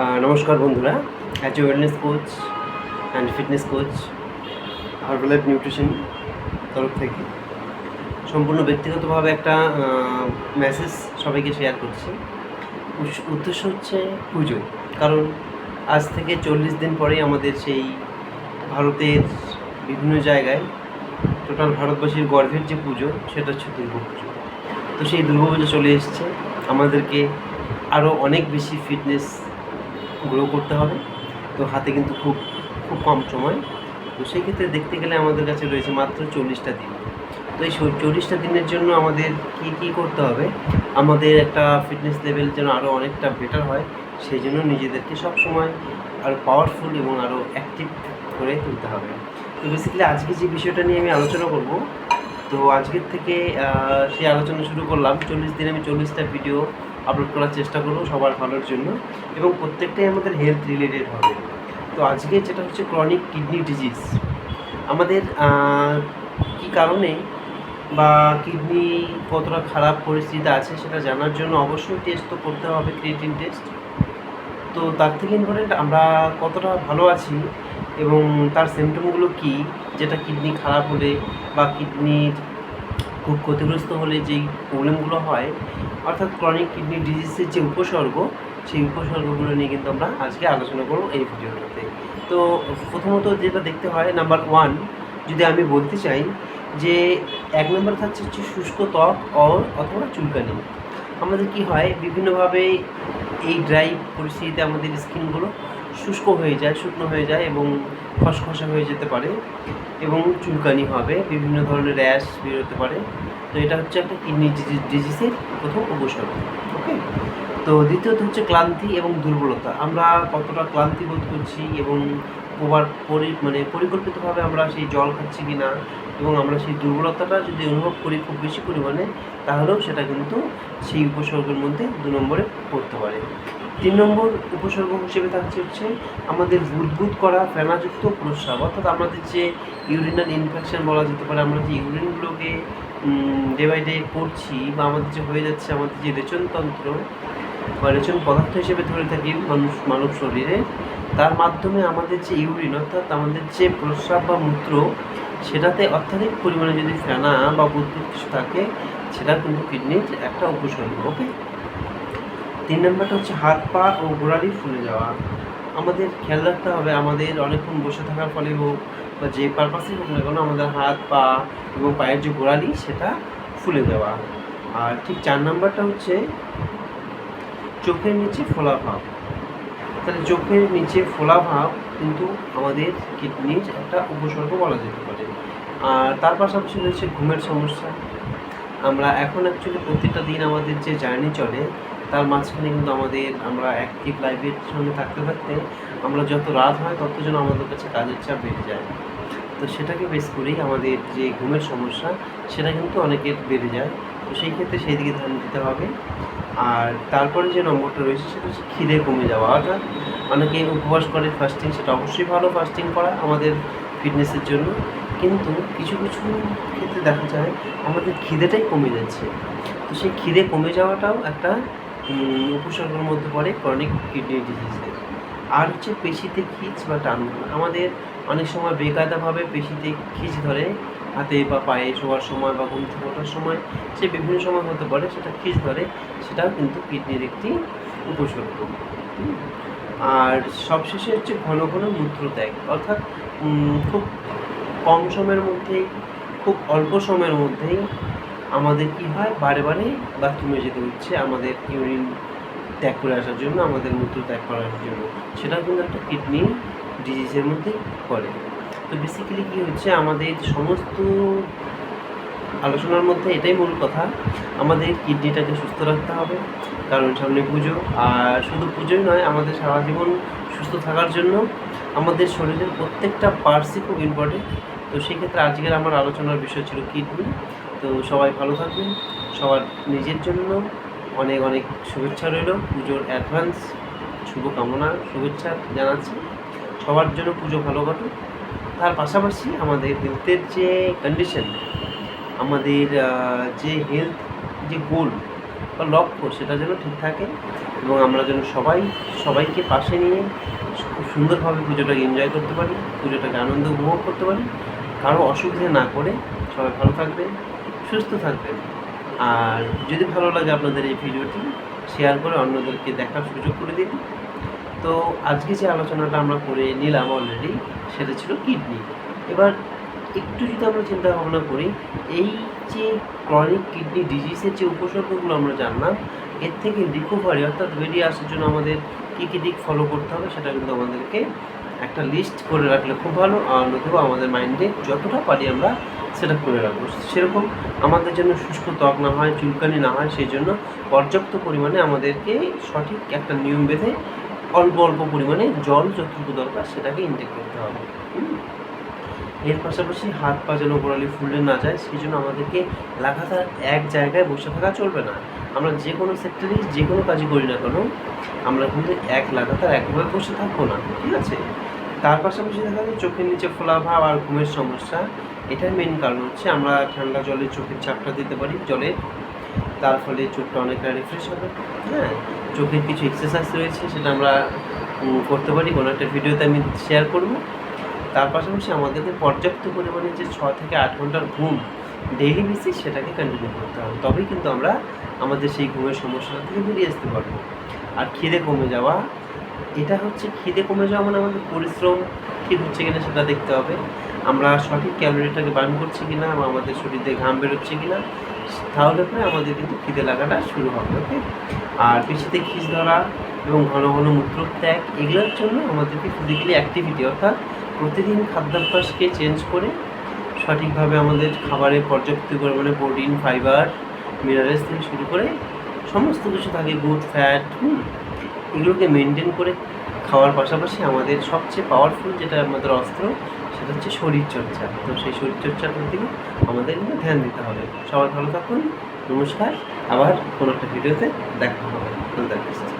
নমস্কার বন্ধুরা। As a wellness coach and fitness coach Herbalife nutrition তরফ থেকে সম্পূর্ণ ব্যক্তিগতভাবে একটা মেসেজ সবাইকে শেয়ার করছি। উদ্দেশ্য হচ্ছে পুজো। কারণ আজ থেকে চল্লিশ দিন পরেই আমাদের সেই ভারতের বিভিন্ন জায়গায় টোটাল ভারতবাসীর গর্ভের যে পুজো, সেটা হচ্ছে দুর্গাপুজো তো সেই দুর্গাপুজো চলে এসছে। আমাদেরকে আরও অনেক বেশি ফিটনেস গ্রো করতে হবে। তো হাতে কিন্তু খুব খুব কম সময়। তো সেই ক্ষেত্রে দেখতে গেলে আমাদের কাছে রয়েছে মাত্র চল্লিশটা দিন। তো এই চল্লিশটা দিনের জন্য আমাদের কি কি করতে হবে? আমাদের একটা ফিটনেস লেভেল যেন আরও অনেকটা বেটার হয়, সেই জন্য নিজেদেরকে সবসময় আরও পাওয়ারফুল এবং আরও অ্যাক্টিভ করে তুলতে হবে। তো বেসিক্যালি আজকে যে বিষয়টা নিয়ে আমি আলোচনা করব, তো আজকের থেকে সেই আলোচনা শুরু করলাম। চল্লিশ দিনে আমি চল্লিশটা ভিডিও আপলোড করার চেষ্টা করব সবার ভালোর জন্য এবং প্রত্যেকটাই আমাদের হেলথ রিলেটেড হবে। তো আজকে যেটা হচ্ছে ক্রনিক কিডনি ডিজিজ আমাদের কি কারণে বা কিডনি কতটা খারাপ পরিস্থিতিতে আছে সেটা জানার জন্য অবশ্যই টেস্ট তো করতে হবে ক্রিয়েটিন টেস্ট তো তার থেকে ইম্পর্টেন্ট আমরা কতটা ভালো আছি এবং তার সিমটমগুলো কি? যেটা কিডনি খারাপ হলে বা কিডনির খুব ক্ষতিগ্রস্ত হলে যেই প্রবলেমগুলো হয়, অর্থাৎ ক্রনিক কিডনি ডিজিজের যে উপসর্গ, সেই উপসর্গগুলো নিয়ে কিন্তু আমরা আজকে আলোচনা করব এই ভিডিওটাতে তো প্রথমত যেটা দেখতে হয় নাম্বার ওয়ান যদি আমি বলতে চাই যে এক নম্বর থাকছে হচ্ছে শুষ্ক ত্বক অ- অথবা চুলকানি। আমাদের কি হয়, বিভিন্নভাবে এই ড্রাই পরিস্থিতিতে আমাদের স্কিনগুলো শুষ্ক হয়ে যায়, শুকনো হয়ে যায় এবং খসখসা হয়ে যেতে পারে এবং চুলকানি হবে, বিভিন্ন ধরনের র্যাশ বেরোতে পারে। তো এটা হচ্ছে একটা কিডনি ডিজিজের প্রথম উপসর্গ ওকে? তো দ্বিতীয়ত হচ্ছে ক্লান্তি এবং দুর্বলতা। আমরা কতটা ক্লান্তি বোধ করছি এবং ওভার পরি মানে পরিকল্পিতভাবে আমরা সেই জল খাচ্ছি কি না এবং আমরা সেই দুর্বলতাটা যদি অনুভব করি খুব বেশি পরিমাণে, তাহলেও সেটা কিন্তু সেই উপসর্গের মধ্যে দু নম্বরে পড়তে পারে। তিন নম্বর উপসর্গ হিসেবে থাকছে হচ্ছে আমাদের বুদবুদ করা ফেনাযুক্ত প্রস্রাব। অর্থাৎ আমাদের যে ইউরিনাল ইনফেকশন বলা যেতে পারে, আমরা যে ইউরিনগুলোকে ডে বাই ডে করছি বা আমাদের যে হয়ে যাচ্ছে আমাদের যে রেচনতন্ত্র বা রেচন পদার্থ হিসেবে ধরে থাকি মানুষ, মানব শরীরে, তার মাধ্যমে আমাদের যে ইউরিন অর্থাৎ আমাদের যে প্রস্রাব বা মূত্র, সেটাতে অত্যাধিক পরিমাণে যদি ফেনা বা বুদবুদ কিছু থাকে, সেটা কিন্তু কিডনির একটা উপসর্গ ওকে তিন নম্বরটা হচ্ছে হাত পা ও গোড়ালি ফুলে যাওয়া। আমাদের খেয়াল রাখতে হবে, আমাদের অনেকক্ষণ বসে থাকার ফলে হোক বা যে পারপাসে হোক না কেন, আমাদের হাত পা এবং পায়ের যে গোড়ালি সেটা ফুলে যাওয়া। আর ঠিক চার নাম্বারটা হচ্ছে চোখের নিচে ফোলা ভাব। তাহলে চোখের নিচে ফোলা ভাব কিন্তু আমাদের কিডনির একটা উপসর্গ বলা যেতে পারে। আর তার পাশাপাশি রয়েছে ঘুমের সমস্যা। আমরা এখন অ্যাকচুয়ালি প্রত্যেকটা দিন আমাদের যে জার্নি চলে, তার মাঝখানে কিন্তু আমাদের আমরা অ্যাক্টিভ লাইফের সঙ্গে থাকতে থাকতে আমরা যত রাত হয় তত যেন আমাদের কাছে কাজের চাপ বেড়ে যায়। তো সেটাকে বেস করেই আমাদের যে ঘুমের সমস্যা, সেটা কিন্তু অনেকের বেড়ে যায়। তো সেই ক্ষেত্রে সেই দিকে ধ্যান দিতে হবে। আর তারপরে যে নম্বরটা রয়েছে, সেটা হচ্ছে খিদে কমে যাওয়া। অর্থাৎ অনেকে উপবাস করে ফাস্টিং সেটা অবশ্যই ভালো ফাস্টিং করা আমাদের ফিটনেসের জন্য। কিন্তু কিছু কিছু ক্ষেত্রে দেখা যায় আমাদের খিদেটাই কমে যাচ্ছে। তো সেই খিদে কমে যাওয়াটাও একটা উপসর্গের মধ্যে পড়ে ক্রনিক কিডনি ডিজিজের আর হচ্ছে পেশিতে খিচ বা টান আমাদের অনেক সময় বেকায়দাভাবে পেশিতে খিচ ধরে, হাতে বা পায়ে শোয়ার সময় বা ঘুম থেকে ওঠার সময় সে বিভিন্ন সময় হতে পারে, সেটা খিচ ধরে, সেটাও কিন্তু কিডনির একটি উপসর্গ। আর সবশেষে হচ্ছে ঘন ঘন মূত্রত্যাগ। অর্থাৎ খুব কম সময়ের মধ্যেই, খুব অল্প সময়ের মধ্যেই আমাদের কি হয়, বারে বারে বাথরুমে যেতে হচ্ছে, আমাদের ইউরিন ত্যাগ করে আসার জন্য, আমাদের মূত্র ত্যাগ করার জন্য। সেটা কিন্তু একটা কিডনি ডিজিজের মধ্যে পড়ে। তো বেসিক্যালি কী হচ্ছে, আমাদের সমস্ত আলোচনার মধ্যে এটাই মূল কথা, আমাদের কিডনিটাকে সুস্থ রাখতে হবে। কারণ সামনে পুজো, আর শুধু পুজোই নয়, আমাদের সারা জীবন সুস্থ থাকার জন্য আমাদের শরীরের প্রত্যেকটা পার্টসই খুব ইম্পর্টেন্ট তো সেক্ষেত্রে আজকের আমার আলোচনার বিষয় ছিল কিডনি। তো সবাই ভালো থাকবেন। সবার নিজের জন্য অনেক অনেক শুভেচ্ছা রইল। পুজোর অ্যাডভান্স শুভকামনা, শুভেচ্ছা জানাচ্ছি। সবার জন্য পুজো ভালো কাটুক। তার পাশাপাশি আমাদের হেলথের যে কন্ডিশন আমাদের যে হেলথ যে গোল বা লক্ষ্য, সেটা যেন ঠিক থাকে এবং আমরা যেন সবাই, সবাইকে পাশে নিয়ে খুব সুন্দরভাবে পুজোটাকে এনজয় করতে পারি, পুজোটাকে আনন্দ উপভোগ করতে পারি। কারও অসুবিধে না করে সবাই ভালো থাকবেন, সুস্থ থাকবেন। আর যদি ভালো লাগে আপনাদের এই ভিডিওটি শেয়ার করে অন্যদেরকে দেখার সুযোগ করে দিন। তো আজকে যে আলোচনাটা আমরা করে নিলাম অলরেডি সেটা ছিল কিডনি। এবার একটু যদি আমরা চিন্তা ভাবনা করি, এই যে ক্রনিক কিডনি ডিজিজের যে উপসর্গগুলো আমরা জানলাম, এর থেকে রিকভারি অর্থাৎ বেরিয়ে আসার জন্য আমাদের কী কী দিক ফলো করতে হবে সেটা কিন্তু আমাদেরকে একটা লিস্ট করে রাখলে খুব ভালো। আর নতুবা আমাদের মাইন্ডে যতটা পারি আমরা সেটা করে রাখব। সেরকম আমাদের জন্য শুষ্ক ত্বক না হয়, চুলকানি না হয়, সেই জন্য পর্যাপ্ত পরিমাণে আমাদেরকে সঠিক একটা নিয়ম বেঁধে অল্প অল্প পরিমাণে জল যতটুকু দরকার সেটাকে ইনটেক করতে হবে? এর পাশাপাশি হাত পা যেন গোড়ালি ফুলে না যায়, সেই জন্য আমাদেরকে লাগাতার এক জায়গায় বসে থাকা চলবে না। আমরা যে কোনো সেক্টরে যে কোনো কাজই করি না কেন, আমরা কিন্তু এক লাগাতার একভাবে বসে থাকব না, ঠিক আছে? তার পাশাপাশি দেখা যায় চোখের নিচে ফোলা ভাব আর ঘুমের সমস্যা, এটার মেন কারণ হচ্ছে আমরা ঠান্ডা জলে চোখের চাপটা দিতে পারি জলে। তার ফলে চোখটা অনেকটা রিফ্রেশ হবে হ্যাঁ? চোখের কিছু এক্সারসাইজ রয়েছে, সেটা আমরা করতে পারি। কোনো একটা ভিডিওতে আমি শেয়ার করব। তার পাশাপাশি আমাদেরকে পর্যাপ্ত পরিমাণে যে ছ থেকে আট ঘণ্টার ঘুম ডেইলি বেসিস সেটাকে কন্টিনিউ করতে হবে। তবেই কিন্তু আমরা আমাদের সেই ঘুমের সমস্যা থেকে বেরিয়ে আসতে পারব। আর খিদে কমে যাওয়া, এটা হচ্ছে খিদে কমে যাওয়া মানে আমাদের পরিশ্রম ঠিক হচ্ছে কিনা সেটা দেখতে হবে। আমরা সঠিক ক্যালোরিটাকে বার্ন করছি কিনা বা আমাদের শরীরে ঘাম বেরোচ্ছে কিনা, তাহলে পরে আমাদের কিন্তু খিদে লাগাটা শুরু হবে ওকে আর পেশিতে খিস ধরা এবং ঘন ঘন মূত্রত্যাগ, এগুলোর জন্য আমাদেরকে ফিজিক্যালি অ্যাক্টিভিটি অর্থাৎ প্রতিদিন খাদ্যাভ্যাসকে চেঞ্জ করে সঠিকভাবে আমাদের খাবারে পর্যাপ্ত পরিমাণে প্রোটিন, ফাইবার, মিনারেলস থেকে শুরু করে সমস্ত কিছু থাকে, গুড ফ্যাট এগুলোকে মেনটেন করে খাওয়ার পাশাপাশি আমাদের সবচেয়ে পাওয়ারফুল যেটা আমাদের অস্ত্র, সেটা হচ্ছে শরীরচর্চা। তো সেই শরীরচর্চাটার দিকে আমাদের ধ্যান দিতে হবে। সবাই ভালো থাকুন, নমস্কার, আবার কোনো একটা ভিডিওতে দেখা হবে। হাফেজ।